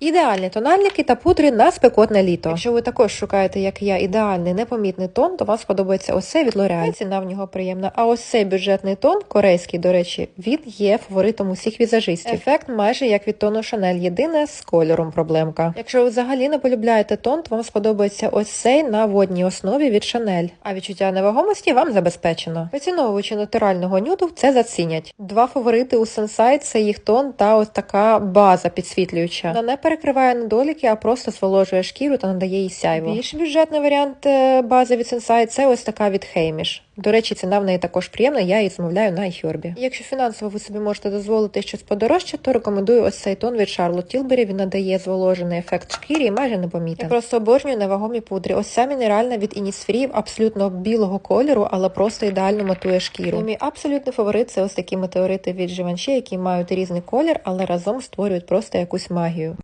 Ідеальні тональники та пудри на спекотне літо. Якщо ви також шукаєте, як я, ідеальний непомітний тон, то вам сподобається ось цей від L'Oreal. Ціна в нього приємна. А ось цей бюджетний тон, корейський, до речі, він є фаворитом усіх візажистів. Ефект майже як від тону Chanel, єдине з кольором проблемка. Якщо ви взагалі не полюбляєте тон, то вам сподобається ось цей на водній основі від Chanel. А відчуття невагомості вам забезпечено. Поціновувачі натурального нюду це зацінять. Два фаворити у Sensai – це їх тон та ось така база підсвітлююча. Не перекриває недоліки, а просто зволожує шкіру та надає їй сяйво. Більш бюджетний варіант бази від Sensai – це ось така від Hamish. До речі, ціна в неї також приємна, я її замовляю на iHerb. Якщо фінансово ви собі можете дозволити щось подорожче, то рекомендую ось цей тон від Charlotte Tilbury. Він надає зволожений ефект шкірі і майже непомітен. Я просто обожнюю невагомі пудри. Ось ця мінеральна від Innisfree, абсолютно білого кольору, але просто ідеально матує шкіру. Мій абсолютний фаворит це ось такі метеорити від Givenchy, які мають різний колір, але разом створюють просто якусь магію.